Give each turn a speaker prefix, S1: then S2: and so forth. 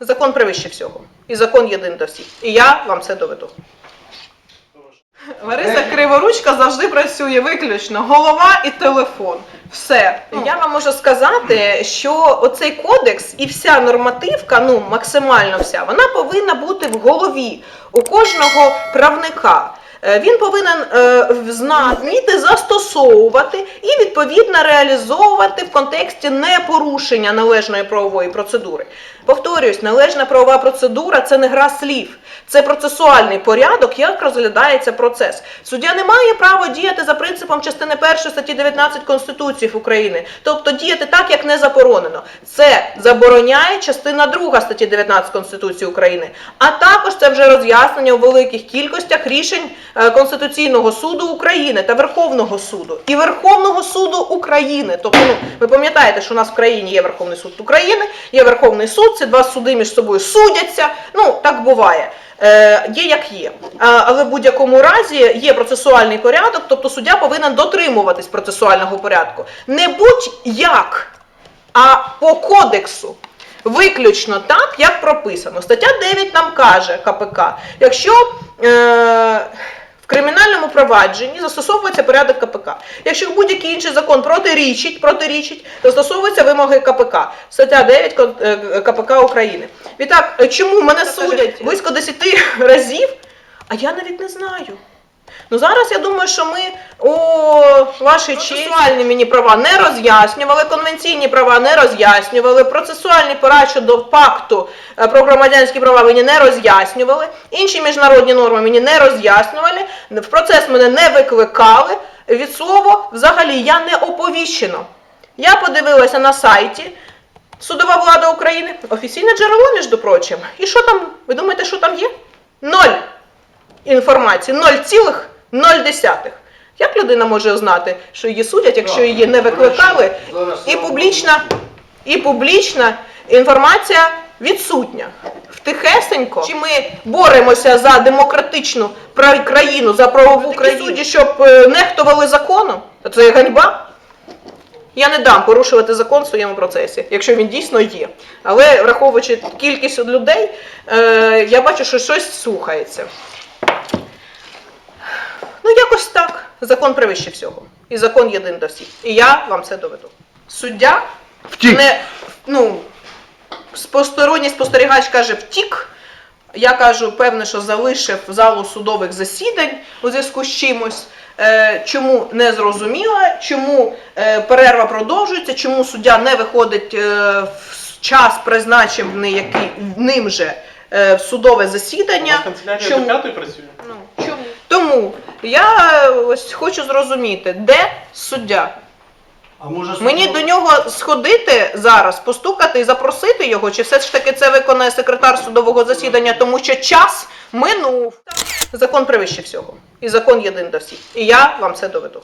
S1: закон превище всього. І закон єдин до всіх. І я вам це доведу. Лариса Криворучка завжди працює виключно голова і телефон. Все. Я вам можу сказати, що оцей кодекс і вся нормативка, ну максимально вся, вона повинна бути в голові у кожного правника. Е, Він повинен е, зна- вміти застосовувати і відповідно реалізовувати в контексті непорушення належної правової процедури. Повторюсь, належна правова процедура це не гра слів, це процесуальний порядок, як розглядається процес. Суддя не має права діяти за принципом частини 1 статті 19 Конституції України, тобто діяти так, як не заборонено. Це забороняє частина 2 статті 19 Конституції України, а також це вже роз'яснення у великих кількостях рішень Конституційного суду України та Верховного суду і Верховного суду України. Тобто, ну ви пам'ятаєте, що у нас в країні є Верховний суд України, є Верховний суд, ці два суди між собою судяться. Ну так буває. Е, є як є. Але в будь-якому разі є процесуальний порядок, тобто суддя повинен дотримуватись процесуального порядку. Не будь-як, а по кодексу. Виключно так, як прописано. Стаття 9 нам каже КПК, якщо е, в кримінальному провадженні застосовується порядок КПК. Якщо будь-який інший закон протирічить, протирічить, застосовуються вимоги КПК. Стаття 9 Кон- е, КПК України. Відтак, е, чому мене судять близько 10 разів, а я навіть не знаю. Ну зараз я думаю, що ми о ваші процесуальні мені права не роз'яснювали, конвенційні права не роз'яснювали, процесуальні права щодо пакту е, про громадянські права мені не роз'яснювали, інші міжнародні норми мені не роз'яснювали, в процес мене не викликали. Від слова, взагалі, я не оповіщено. Я подивилася на сайті Судова влада України, офіційне джерело, між прочим. І що там? Ви думаєте, що там є? Ноль інформації, 0,0. Як людина може знати, що її судять, якщо її не викликали, і публічна, і публічна інформація відсутня. Втихесенько, чи ми боремося за демократичну країну, за правову країну, судді, щоб е, нехтували законом? Це ганьба. Я не дам порушувати закон в своєму процесі, якщо він дійсно є. Але враховуючи кількість людей, е, я бачу, що щось слухається. Якось так. Закон превище всього. І закон єдиний до всіх. І я вам це доведу. Суддя
S2: Втік.
S1: не ну, посторонній спостерігач каже втік. Я кажу, певне, що залишив залу судових засідань у зв'язку з чимось. Е, чому не зрозуміла, чому е, перерва продовжується, чому суддя не виходить е, в час, призначений який ним же е, в судове засідання. Чому?
S3: працює?
S1: Ну, чому? Тому я е, ось хочу зрозуміти, де суддя?
S2: А може
S1: Мені до нього сходити зараз, постукати і запросити його, чи все ж таки це виконає секретар судового засідання, тому що час минув. Закон превище всього. І закон єдин до всіх. І я вам це доведу.